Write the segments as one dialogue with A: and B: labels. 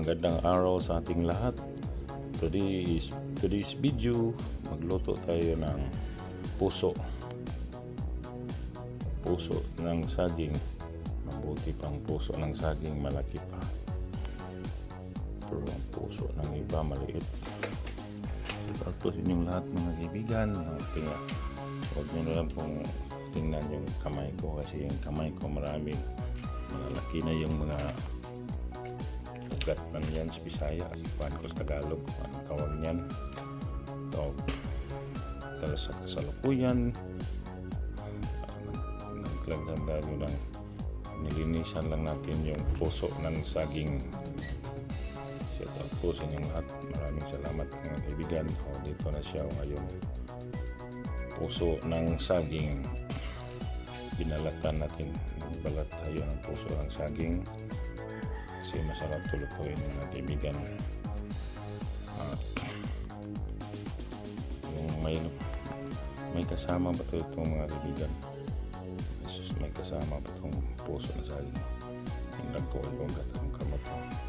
A: Magandang araw sa ating lahat. Today is today's video, magluto tayo ng puso. Puso ng saging. Mabuti pang puso ng saging malaki pa. Pero ang puso ng iba maliit. Tapos inyong lahat mga kaibigan, tinga. Huwag nyo na lang pong tingnan yung kamay ko kasi yung kamay ko marami malalaki na yung mga ugat ng yan sa Bisaya. Ko sa Tagalog. Anong tawag niyan? Tawag. Dahil sa kasalukuyan, naglagdan tayo ng nilinisan lang natin yung puso ng saging. Shout out po sa inyong lahat. Maraming salamat mga kaibigan. O, dito na siya ngayon. Puso ng saging. Binalatan natin. Balat tayo ng puso ng saging kasi masarap tulutuin mga kaibigan. At yung may may kasama ba ito itong mga kaibigan? May kasama ba itong puso na saging yung nagkuulong at ang kamot ko laki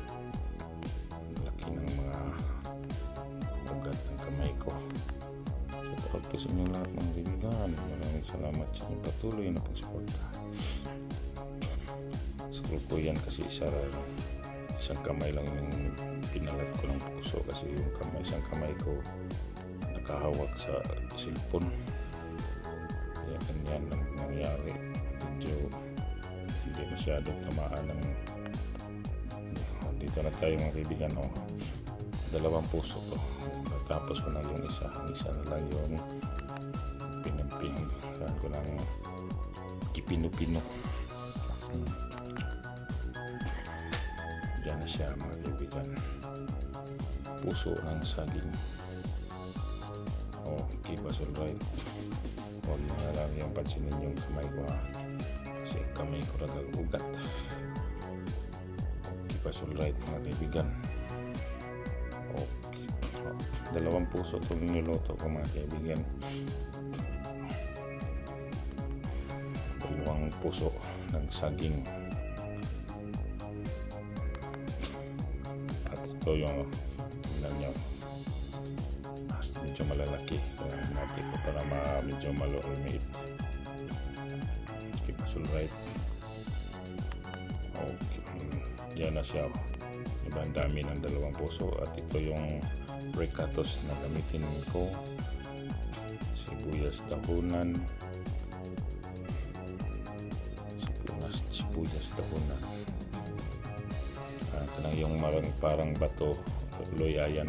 A: salamat sa inyong patuloy na pagsuporta. Sa yan kasi isa isang kamay lang yung pinalat ko ng puso kasi yung kamay, isang kamay ko nakahawak sa cellphone. Kaya ganyan ang nangyari. Medyo hindi masyadong tamaan ng dito na tayo mga kaibigan oh. Dalawang puso to tapos ko na yung isa isa na lang yung pinamping saan ko lang kipino-pino hmm. Diyan na siya mga kaibigan. Puso ng saging. Oh, keep us alright. Huwag mo na lang yung pansinin yung kamay ko ha. Kasi kamay ko nagagugat. Keep us alright mga kaibigan. Dalawang puso itong niluto ko mga kaibigan. Dalawang puso ng saging. ito yung tingnan nyo. Ah, medyo malalaki. Natin ko para ma medyo malormate keep us all right okay. Yan na siya. Diba ang dami ng dalawang puso. At ito yung recatos na gamitin ko. Sibuyas dahunan sibuyas, sibuyas dahunan kanang yung marang parang bato luya yan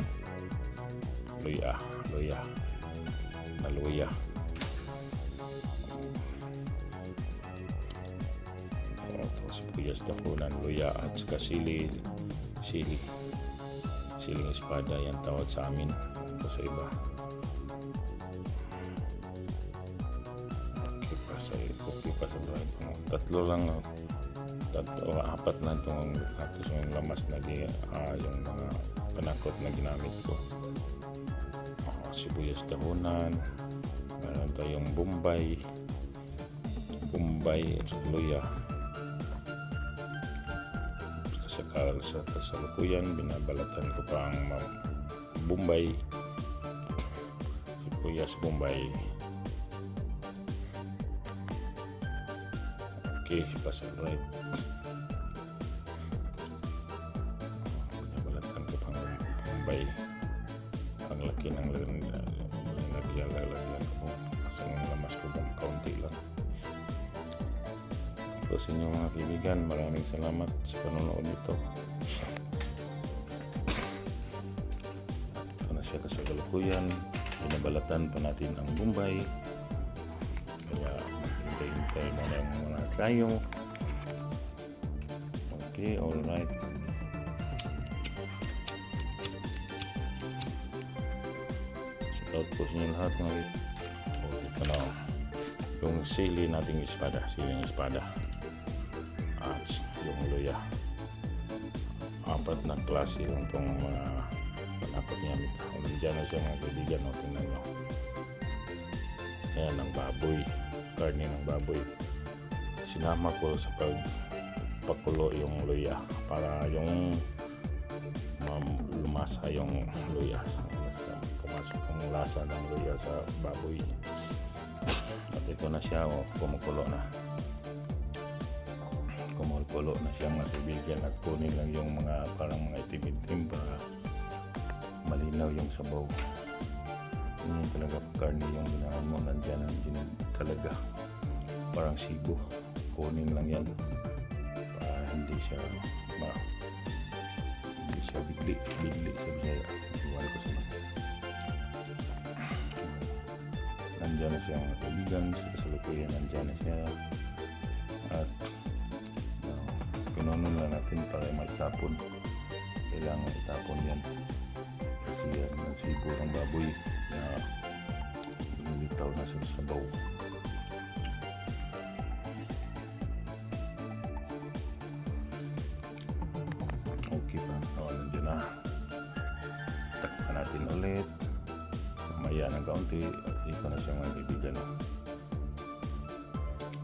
A: luya luya na luya o, tapos puyas dapunan luya at saka sili sili siling espada yan tawag sa amin ito sa iba? Okay pa sa okay pa sa tatlo lang oh tatlo apat na itong tapos yung lamas na di, uh, yung mga panakot na ginamit ko. Uh, sibuyas dahunan meron tayong bombay bombay at luya sa, sa kasalukuyan binabalatan ko pa ang bombay. Sibuyas bombay. Okay pasal sa inyo mga kaibigan. Maraming salamat sa panonood nito ito na siya kasagalukuyan binabalatan pa natin ang bombay. Kaya hintay-hintay na yung mga tayo. Okay alright shout out po sa inyo lahat mga oh, ito na. Yung sili nating espada siling espada yung luya apat na klase lang itong mga panakot niya nandiyan na siya mga kaibigan o tingnan nyo ayan ang baboy karne ng baboy sinama ko sa pag pakulo yung luya para yung pumasa yung luya. Pumasok ang lasa ng luya sa baboy. At ito na siya, oh, kumukulo na. Kumukulo na siya mga kaibigan at kunin lang yung mga parang mga itim-itim para malinaw yung sabaw. Yun yung talaga karne yung ginahan mo, nandyan, nandyan talaga. Parang sibo. Kunin lang yan. Para hindi siya ma hindi siya bigli bigli sa Bisaya. Iwan ko sa mga nandyan na siya mga kaibigan. Sa kasalukuyan nandyan na siya kinunon lang natin para maitapon kailangan itapon yan kasi yan ang sibo ng baboy na lumitaw na sa sabaw Okay pa. O, nandiyan na. Takpan natin ulit. Mamaya ng kaunti. At ito na siya mga kaibigan.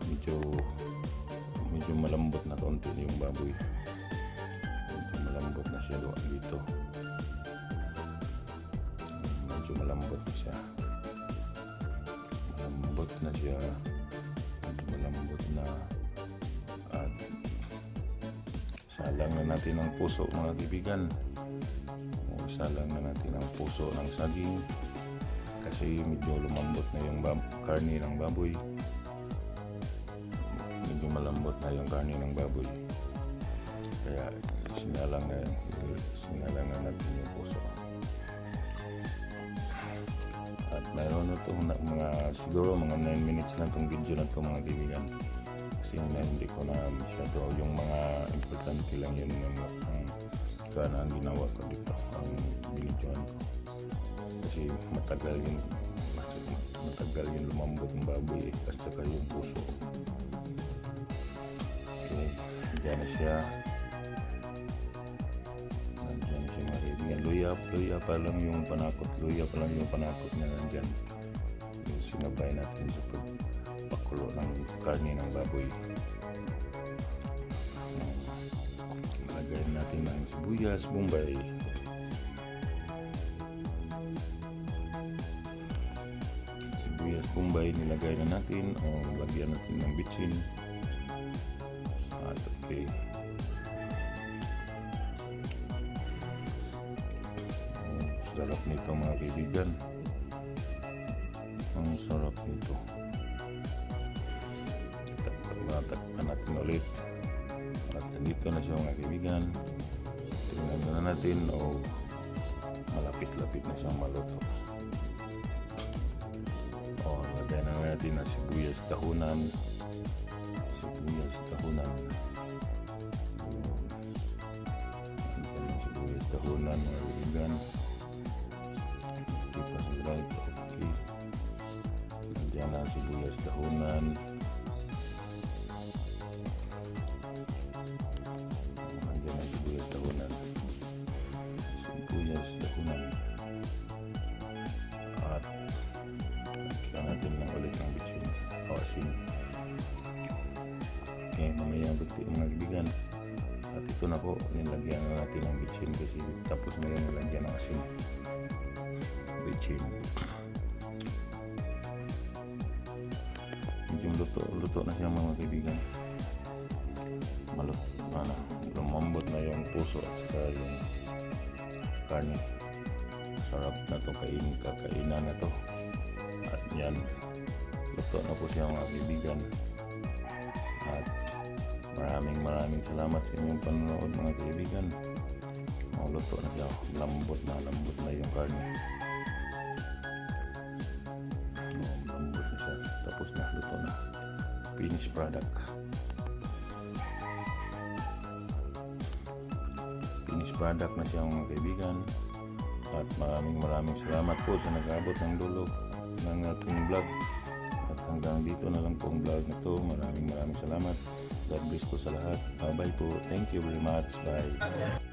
A: Medyo medyo malambot na kaunti yung baboy. Medyo malambot na siya doon dito. Medyo malambot na siya. Malambot na siya. Medyo malambot na. At Salang na natin ang puso mga kaibigan. Salang na natin ang puso ng saging. Kasi medyo lumambot na yung karne ng baboy. Na yung karne ng baboy. Kaya sinalang na, sinalang na natin yung puso. At mayroon na itong na- mga, siguro mga 9 minutes lang itong video na ito mga kaibigan kasi na hindi ko na masyado yung mga importante lang yun yung ang sana ang ginawa ko dito ang binidyoan ko kasi matagal yun matagal yun lumambot ng baboy eh, at saka yung puso dyan na siya. Nandyan na siya mga kaibigan luya, luya pa lang yung panakot. Luya pa lang yung panakot na nandyan yung sinabay natin sa pagpakulo ng karne ng baboy. Lagyan natin ng sibuyas, bombay. Sibuyas, bombay, nilagay na natin o lagyan natin ng bitsin. At okay. Oh, sarap nito mga kaibigan. Ang sarap nito. Takpan natin ulit. At nandito na siya mga kaibigan. Tingnan na natin o malapit-lapit na siyang maluto. O, lagyan na natin na sibuyas dahunan. Dahunan. Nandiyan ang sibuyas dahunan. Sibuyas dahunan. At lagyan natin ng ulit ng bitsin. O asin. Okay, mamaya buti mga kaibigan. At ito na po, nilagyan na natin ng bitsin kasi tapos na yung nilagyan ng asin. Bitsin. Luto, luto na siya mga kaibigan. Malot ano, lumambot na yung puso at saka yung karne sarap na to kain kakainan na to. At yan luto na po siya mga kaibigan. At maraming maraming salamat sa inyong panonood mga kaibigan. Luto na siya. Lambot na lambot na yung karne lambot na siya. Tapos na luto na finished product. Finished product na siya mga kaibigan. At maraming maraming salamat po sa nag-abot ng dulo ng ating vlog. At hanggang dito na lang po ang vlog na to. Maraming maraming salamat. God bless po sa lahat. Bye bye po. Thank you very much. Bye